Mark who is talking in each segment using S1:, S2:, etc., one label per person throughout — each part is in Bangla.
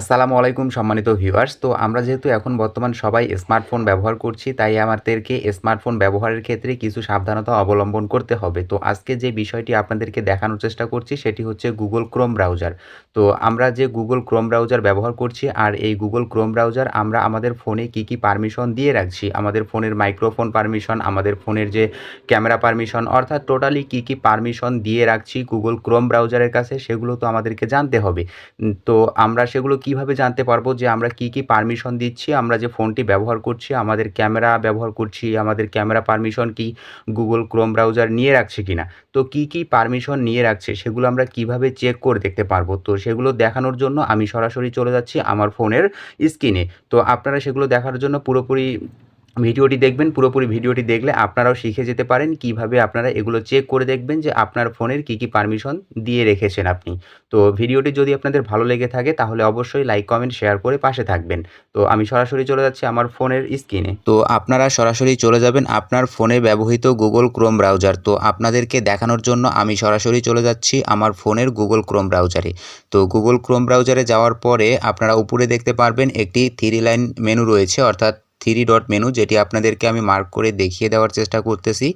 S1: আসসালামু আলাইকুম সম্মানিত ভিউয়ার্স। তো আমরা যেহেতু এখন বর্তমান সবাই স্মার্টফোন ব্যবহার করছি, তাই আমাদেরকে স্মার্টফোন ব্যবহারের ক্ষেত্রে কিছু সাবধানতা অবলম্বন করতে হবে। তো আজকে যে বিষয়টি আপনাদেরকে দেখানোর চেষ্টা করছি, সেটি হচ্ছে গুগল ক্রোম ব্রাউজার তো আমরা যে গুগল ক্রোম ব্রাউজার ব্যবহার করছি, আর এই গুগল ক্রোম ব্রাউজার আমরা আমাদের ফোনে কি কি পারমিশন দিয়ে রাখছি? আমাদের ফোনের মাইক্রোফোন পারমিশন আমাদের ফোনের যে ক্যামেরা পারমিশন অর্থাৎ টোটালি কি কি পারমিশন দিয়ে রাখছি গুগল ক্রোম ব্রাউজারের কাছে, সেগুলো তো আমাদেরকে জানতে হবে। তো আমরা সেগুলো কীভাবে জানতে পারব যে আমরা কি কি পারমিশন দিচ্ছি? আমরা যে ফোনটি ব্যবহার করছি, আমাদের ক্যামেরা ব্যবহার করছি, আমাদের ক্যামেরা পারমিশন কি গুগল ক্রোম ব্রাউজার নিয়ে রাখছে কি না তো কি কি পারমিশন নিয়ে রাখছে, সেগুলো আমরা কীভাবে চেক করে দেখতে পারব? তো সেগুলো দেখানোর জন্য আমি সরাসরি চলে যাচ্ছি আমার ফোনের স্ক্রিনে তো আপনারা সেগুলো দেখার জন্য পুরোপুরি ভিডিওটি দেখবেন, পুরোপুরি ভিডিওটি দেখলে আপনারাও শিখে যেতে পারেন কীভাবে আপনারা এগুলো চেক করে দেখবেন যে আপনার ফোনের কি কি পারমিশন দিয়ে রেখেছেন আপনি। তো ভিডিওটি যদি আপনাদের ভালো লেগে থাকে তাহলে অবশ্যই লাইক কমেন্ট শেয়ার করে পাশে থাকবেন। তো আমি সরাসরি চলে যাচ্ছি আমার ফোনের স্ক্রিনে তো আপনারা সরাসরি চলে যাবেন আপনার ফোনে ব্যবহৃত গুগল ক্রোম ব্রাউজার তো আপনাদেরকে দেখানোর জন্য আমি সরাসরি চলে যাচ্ছি আমার ফোনের গুগল ক্রোম ব্রাউজারে তো গুগল ক্রোম ব্রাউজারে যাওয়ার পরে আপনারা উপরে দেখতে পারবেন একটি থ্রি লাইন মেনু রয়েছে, অর্থাৎ থ্রি ডট মেনু যেটি আপনাদেরকে আমি মার্ক করে দেখিয়ে দেওয়ার চেষ্টা করতেছি।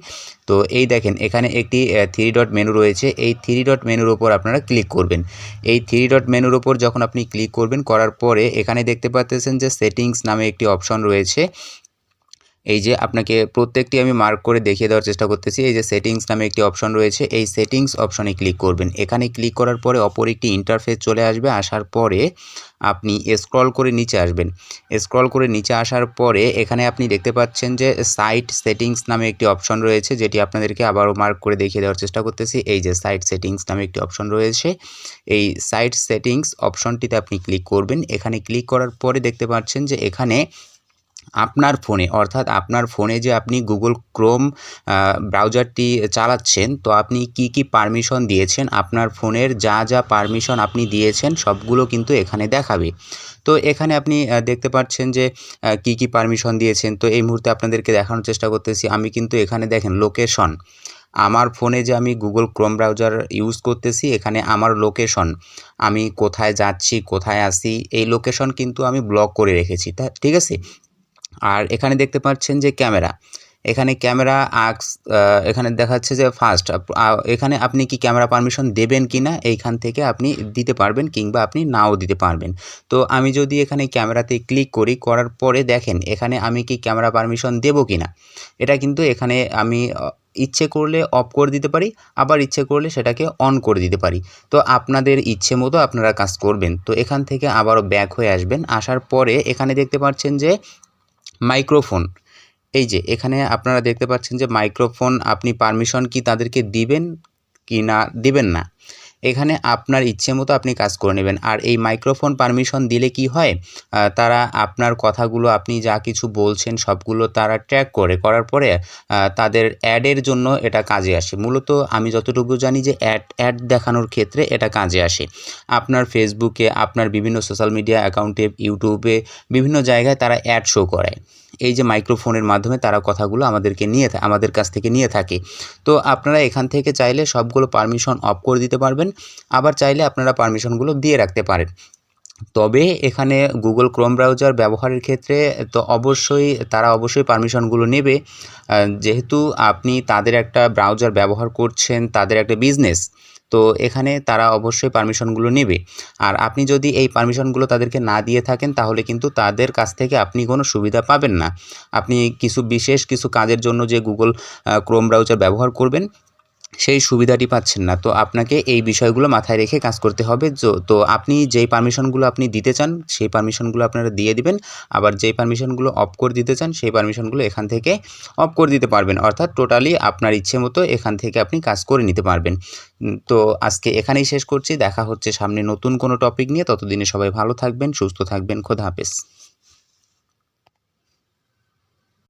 S1: তো এই দেখেন, এখানে একটি থ্রি ডট মেনু রয়েছে। এই থ্রি ডট মেনুর ওপর আপনারা ক্লিক করবেন। এই থ্রি ডট মেনুর ওপর যখন আপনি ক্লিক করবেন, করার পরে এখানে দেখতে পাচ্ছেন যে সেটিংস নামে একটি অপশন রয়েছে। এই যে আপনাকে প্রত্যেকটি আমি মার্ক করে দেখিয়ে দেওয়ার চেষ্টা করতেছি, এই যে সেটিংস নামে একটি অপশন রয়েছে, এই সেটিংস অপশনে ক্লিক করবেন। এখানে ক্লিক করার পরে অপর একটি ইন্টারফেস চলে আসবে, আসার পরে আপনি স্ক্রল করে নিচে আসবেন। স্ক্রল করে নিচে আসার পরে এখানে আপনি দেখতে পাচ্ছেন যে সাইট সেটিংস নামে একটি অপশন রয়েছে, যেটি আপনাদেরকে আবারও মার্ক করে দেখিয়ে দেওয়ার চেষ্টা করতেছি। এই যে সাইট সেটিংস নামে একটি অপশন রয়েছে, এই সাইট সেটিংস অপশনটিতে আপনি ক্লিক করবেন। এখানে ক্লিক করার পরে দেখতে পাচ্ছেন যে এখানে আপনার ফোনে, অর্থাৎ আপনার ফোনে যে আপনি গুগল ক্রোম ব্রাউজারটি চালাচ্ছেন, তো আপনি কি কি পারমিশন দিয়েছেন? আপনার ফোনের যা যা পারমিশন আপনি দিয়েছেন, সবগুলো কিন্তু এখানে দেখাবে। তো এখানে আপনি দেখতে পাচ্ছেন যে কি কি পারমিশন দিয়েছেন। তো এই মুহূর্তে আপনাদেরকে দেখানোর চেষ্টা করতেছি। আমি কিন্তু এখানে দেখেন লোকেশন আমার ফোনে যে আমি গুগল ক্রোম ব্রাউজার ইউজ করতেছি, এখানে আমার লোকেশন আমি কোথায় যাচ্ছি, কোথায় আসি, এই লোকেশন কিন্তু আমি ব্লক করে রেখেছি। ঠিক আছে? আর এখানে দেখতে পাচ্ছেন যে ক্যামেরা। এখানে ক্যামেরা আক্স এখানে দেখাচ্ছে যে ফার্স্ট এখানে আপনি কি ক্যামেরা পারমিশন দেবেন কি না, এইখান থেকে আপনি দিতে পারবেন কিংবা আপনি নাও দিতে পারবেন। তো আমি যদি এখানে ক্যামেরাতে ক্লিক করি, করার পরে দেখেন এখানে আমি কি ক্যামেরা পারমিশন দেবো কি না। এটা কিন্তু এখানে আমি ইচ্ছে করলে অফ করে দিতে পারি, আবার ইচ্ছে করলে সেটাকে অন করে দিতে পারি। তো আপনাদের ইচ্ছে মতো আপনারা কাজ করবেন। তো এখান থেকে আবারও ব্যাক হয়ে আসবেন। আসার পরে এখানে দেখতে পাচ্ছেন যে মাইক্রোফোন। এই যে, এখানে আপনারা দেখতে পাচ্ছেন যে মাইক্রোফোন আপনি পারমিশন কি তাদেরকে দিবেন কি না, দিবেন না। এখানে আপনার ইচ্ছে মতো আপনি কাজ করে নেবেন। আর এই মাইক্রোফোন পারমিশন দিলে কি হয়? তারা আপনার কথাগুলো, আপনি যা কিছু বলছেন সবগুলো তারা ট্র্যাক করে। করার পরে তাদের অ্যাডের জন্য এটা কাজে আসে। মূলত আমি যতটুকু জানি যে অ্যাড অ্যাড দেখানোর ক্ষেত্রে এটা কাজে আসে। আপনার ফেসবুকে আপনার বিভিন্ন সোশ্যাল মিডিয়া অ্যাকাউন্টে ইউটিউবে বিভিন্ন জায়গায় তারা অ্যাড শো করায়। এই যে মাইক্রোফোনের মাধ্যমে তারা কথাগুলো আমাদেরকে নিয়ে আমাদের কাছ থেকে নিয়ে থাকে। তো আপনারা এখান থেকে চাইলে সবগুলো পারমিশন অফ করে দিতে পারবেন, আবার চাইলে আপনারা পারমিশনগুলো দিয়ে রাখতে পারেন। তবে এখানে গুগল ক্রোম ব্রাউজার ব্যবহারের ক্ষেত্রে তো অবশ্যই, তারা অবশ্যই পারমিশনগুলো নেবে। যেহেতু আপনি তাদের একটা ব্রাউজার ব্যবহার করছেন, তাদের একটা বিজনেস তো এখানে তারা অবশ্যই পারমিশনগুলো নেবে। আর আপনি যদি এই পারমিশনগুলো তাদেরকে না দিয়ে থাকেন, তাহলে কিন্তু তাদের কাছ থেকে আপনি কোনো সুবিধা পাবেন না। আপনি কিছু বিশেষ কিছু কাজের জন্য যে গুগল ক্রোম ব্রাউজার ব্যবহার করবেন সেই সুবিধাটি পাচ্ছেন না। তো আপনাকে এই বিষয়গুলো মাথায় রেখে কাজ করতে হবে। তো আপনি যেই পারমিশনগুলো আপনি দিতে চান, সেই পারমিশনগুলো আপনারা দিয়ে দিবেন। আবার যেই পারমিশনগুলো অফ করে দিতে চান, সেই পারমিশনগুলো এখান থেকে অফ করে দিতে পারবেন। অর্থাৎ টোটালি আপনার ইচ্ছে মতো এখান থেকে আপনি কাজ করে নিতে পারবেন। তো আজকে এখানেই শেষ করছি। দেখা হচ্ছে সামনে নতুন কোনো টপিক নিয়ে। ততদিনে সবাই ভালো থাকবেন, সুস্থ থাকবেন। খোদা হাফেজ।